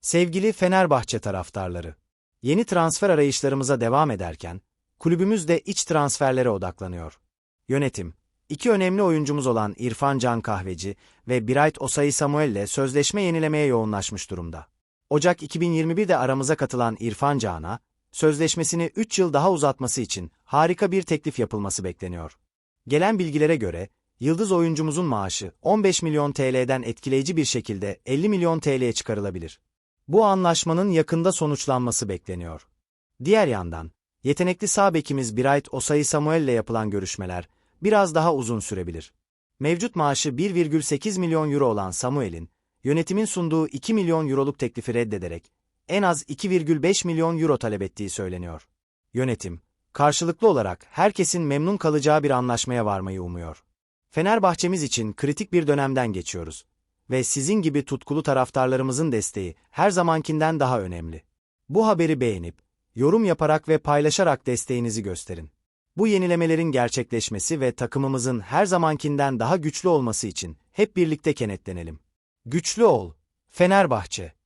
Sevgili Fenerbahçe taraftarları, yeni transfer arayışlarımıza devam ederken, kulübümüz de iç transferlere odaklanıyor. Yönetim, iki önemli oyuncumuz olan İrfan Can Kahveci ve Bright Osayi Samuel ile sözleşme yenilemeye yoğunlaşmış durumda. Ocak 2021'de aramıza katılan İrfan Can'a, sözleşmesini 3 yıl daha uzatması için harika bir teklif yapılması bekleniyor. Gelen bilgilere göre, yıldız oyuncumuzun maaşı 15 milyon TL'den etkileyici bir şekilde 50 milyon TL'ye çıkarılabilir. Bu anlaşmanın yakında sonuçlanması bekleniyor. Diğer yandan, yetenekli sağ bekimiz Bright Osayi Samuel ile yapılan görüşmeler biraz daha uzun sürebilir. Mevcut maaşı 1,8 milyon euro olan Samuel'in, yönetimin sunduğu 2 milyon euroluk teklifi reddederek en az 2,5 milyon euro talep ettiği söyleniyor. Yönetim, karşılıklı olarak herkesin memnun kalacağı bir anlaşmaya varmayı umuyor. Fenerbahçemiz için kritik bir dönemden geçiyoruz ve sizin gibi tutkulu taraftarlarımızın desteği her zamankinden daha önemli. Bu haberi beğenip, yorum yaparak ve paylaşarak desteğinizi gösterin. Bu yenilemelerin gerçekleşmesi ve takımımızın her zamankinden daha güçlü olması için hep birlikte kenetlenelim. Güçlü ol, Fenerbahçe.